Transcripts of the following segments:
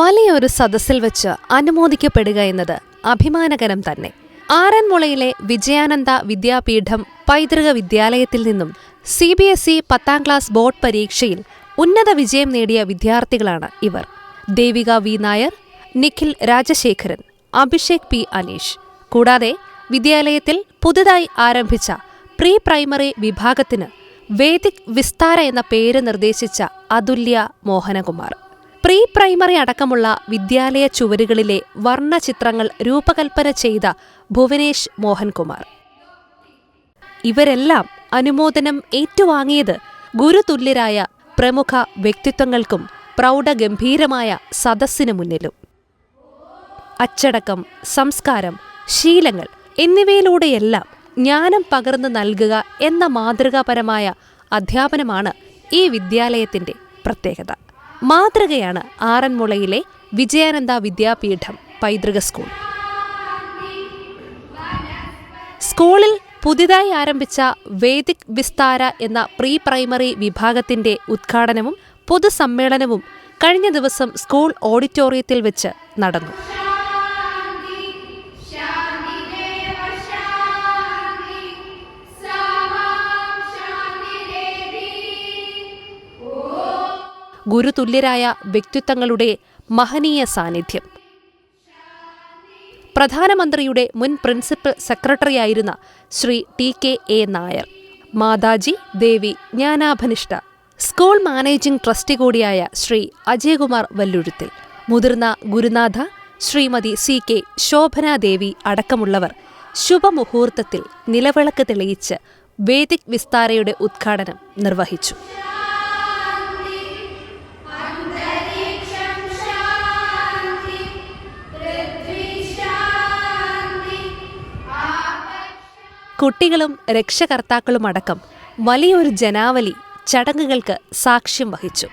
വലിയൊരു സദസ്സിൽ വെച്ച് അനുമോദിക്കപ്പെടുക എന്നത് അഭിമാനകരം തന്നെ. ആറന്മുളയിലെ വിജയാനന്ദ വിദ്യാപീഠം പൈതൃക വിദ്യാലയത്തിൽ നിന്നും സി ബി എസ് ഇ പത്താം ക്ലാസ് ബോർഡ് പരീക്ഷയിൽ ഉന്നത വിജയം നേടിയ വിദ്യാർത്ഥികളാണ് ഇവർ. ദേവിക വി. നായർ നിഖിൽ രാജശേഖരൻ അഭിഷേക് പി. അനീഷ്. കൂടാതെ വിദ്യാലയത്തിൽ പുതുതായി ആരംഭിച്ച പ്രീ പ്രൈമറി വിഭാഗത്തിന് വേദിക് വിസ്താര എന്ന പേര് നിർദ്ദേശിച്ച അതുല്യ മോഹനകുമാർ. പ്രീ പ്രൈമറി അടക്കമുള്ള വിദ്യാലയ ചുവരുകളിലെ വർണചിത്രങ്ങൾ രൂപകൽപ്പന ചെയ്ത ഭുവനേഷ് മോഹൻകുമാർ. ഇവരെല്ലാം അനുമോദനം ഏറ്റുവാങ്ങിയത് ഗുരുതുല്യരായ പ്രമുഖ വ്യക്തിത്വങ്ങൾക്കും പ്രൗഢഗംഭീരമായ സദസ്സിനു മുന്നിലും. അച്ചടക്കം സംസ്കാരം ശീലങ്ങൾ എന്നിവയിലൂടെയെല്ലാം ജ്ഞാനം പകർന്നു നൽകുക എന്ന മാതൃകാപരമായ അധ്യാപനമാണ് ഈ വിദ്യാലയത്തിന്റെ പ്രത്യേകത. മാതൃകയാണ് ആറന്മുളയിലെ വിജയാനന്ദ വിദ്യാപീഠം പൈതൃക സ്കൂൾ. സ്കൂളിൽ പുതിയതായി ആരംഭിച്ച വേദിക് വിസ്താര എന്ന പ്രീ പ്രൈമറി വിഭാഗത്തിന്റെ ഉദ്ഘാടനവും പൊതുസമ്മേളനവും കഴിഞ്ഞ ദിവസം സ്കൂൾ ഓഡിറ്റോറിയത്തിൽ വെച്ച് നടന്നു. ഗുരുതുല്യരായ വ്യക്തിത്വങ്ങളുടെ മഹനീയ സാന്നിധ്യം. പ്രധാനമന്ത്രിയുടെ മുൻ പ്രിൻസിപ്പൽ സെക്രട്ടറിയായിരുന്ന Shri T K A Nair Mataji Devi Jnanabhanishtha school managing trustee കൂടിയായ ശ്രീ അജയകുമാർ വല്ലുഴുത്തിൽ മുതിർന്ന ഗുരുനാഥ ശ്രീമതി സി കെ ശോഭനാദേവി അടക്കമുള്ളവർ ശുഭമുഹൂർത്തത്തിൽ നിലവിളക്ക് തെളിയിച്ച് വേദിക് വിസ്താരയുടെ ഉദ്ഘാടനം നിർവഹിച്ചു. കുട്ടികളും രക്ഷകർത്താക്കളും അടക്കം വലിയൊരു ജനാവലി ചടങ്ങുകൾക്ക് സാക്ഷ്യം വഹിച്ചു.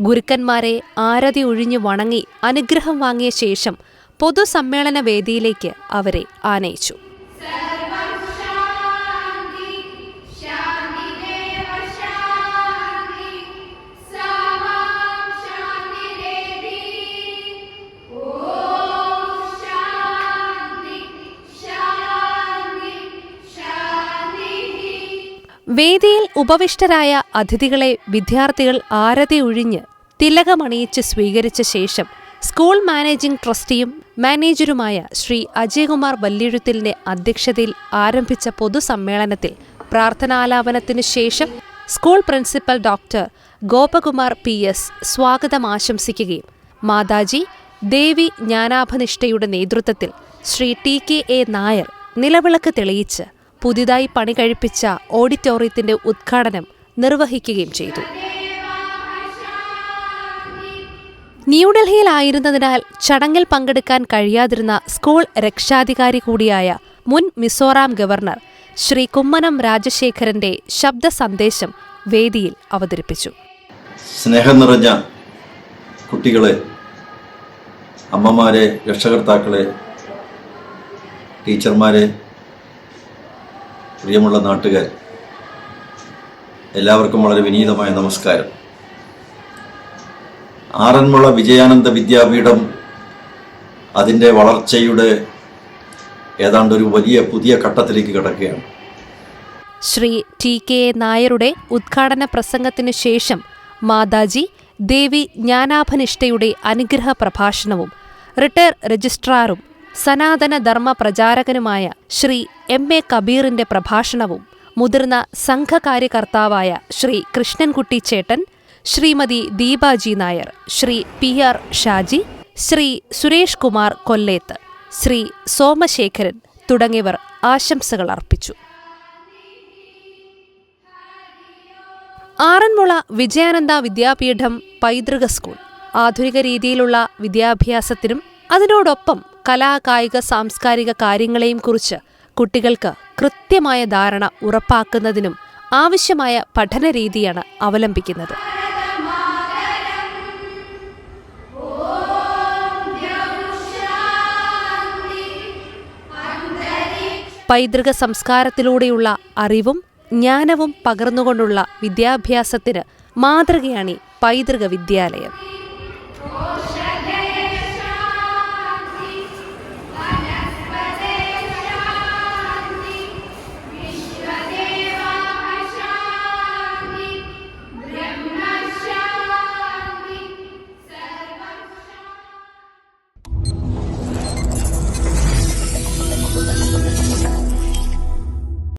ഗുരുക്കന്മാരെ ആരതി ഒഴിഞ്ഞു വണങ്ങി അനുഗ്രഹം വാങ്ങിയ ശേഷം പൊതുസമ്മേളന വേദിയിലേക്ക് അവരെ ആനയിച്ചു. വേദിയിൽ ഉപവിഷ്ടരായ അതിഥികളെ വിദ്യാർത്ഥികൾ ആരതി ഒഴിഞ്ഞ് തിലകമണിയിച്ച് സ്വീകരിച്ച ശേഷം സ്കൂൾ മാനേജിംഗ് ട്രസ്റ്റിയും മാനേജരുമായ ശ്രീ അജയകുമാർ വല്ലിഴുത്തിലിന്റെ അധ്യക്ഷതയിൽ ആരംഭിച്ച പൊതുസമ്മേളനത്തിൽ പ്രാർത്ഥനാലാപനത്തിനു ശേഷം school principal doctor Gopakumar P S സ്വാഗതം ആശംസിക്കുകയും മാതാജി ദേവി ജ്ഞാനാഭനിഷ്ഠയുടെ നേതൃത്വത്തിൽ Shri T K A Nair നിലവിളക്ക് തെളിയിച്ച് പുതിയതായി പണി കഴിപ്പിച്ച ഓഡിറ്റോറിയത്തിന്റെ ഉദ്ഘാടനം നിർവഹിക്കുകയും ചെയ്തു. ന്യൂഡൽഹിയിലായിരുന്നതിനാൽ ചടങ്ങിൽ പങ്കെടുക്കാൻ കഴിയാതിരുന്ന സ്കൂൾ രക്ഷാധികാരി കൂടിയായ മുൻ മിസോറാം ഗവർണർ ശ്രീ കുമ്മനം രാജശേഖരന്റെ ശബ്ദ സന്ദേശം വേദിയിൽ അവതരിപ്പിച്ചു. സ്നേഹം നിറഞ്ഞ കുട്ടികളെ അമ്മമാരെ രക്ഷകർത്താക്കളെ ടീച്ചർമാരെ പ്രിയമുള്ള നാട്ടുകാർ എല്ലാവർക്കും വളരെ വിനീതമായ നമസ്കാരം. ആറന്മുള വിജയാനന്ദ വിദ്യാപീഠം അതിന്റെ വളർച്ചയുടെ ഏതാണ്ട് ഒരു വലിയ പുതിയ ഘട്ടത്തിലേക്ക് കിടക്കുകയാണ്. ശ്രീ ടി കെ നായരുടെ ഉദ്ഘാടന പ്രസംഗത്തിനു ശേഷം മാതാജി ദേവി ജ്ഞാനാഭനിഷ്ഠയുടെ അനുഗ്രഹ പ്രഭാഷണവും റിട്ടയർ രജിസ്ട്രാറും സനാതന ധർമ്മ പ്രചാരകനുമായ ശ്രീ എം എ കബീറിന്റെ പ്രഭാഷണവും മുതിർന്ന സംഘകാര്യകർത്താവായ ശ്രീ കൃഷ്ണൻകുട്ടി ചേട്ടൻ ശ്രീമതി ദീപാജി നായർ ശ്രീ പി ആർ ഷാജി ശ്രീ സുരേഷ് കുമാർ കൊല്ലേത്ത് ശ്രീ സോമശേഖരൻ തുടങ്ങിയവർ ആശംസകൾ അർപ്പിച്ചു. ആറന്മുള വിജയാനന്ദ വിദ്യാപീഠം പൈതൃക സ്കൂൾ. ആധുനിക രീതിയിലുള്ള വിദ്യാഭ്യാസത്തിനും അതിനോടൊപ്പം കലാ കായിക സാംസ്കാരിക കാര്യങ്ങളെയും കുറിച്ച് കുട്ടികൾക്ക് കൃത്യമായ ധാരണ ഉറപ്പാക്കുന്നതിനും ആവശ്യമായ പഠനരീതിയാണ് അവലംബിക്കുന്നത്. പൈതൃക സംസ്കാരത്തിലൂടെയുള്ള അറിവും ജ്ഞാനവും പകർന്നുകൊണ്ടുള്ള വിദ്യാഭ്യാസത്തിന് മാതൃകയാണ് പൈതൃക വിദ്യാലയം.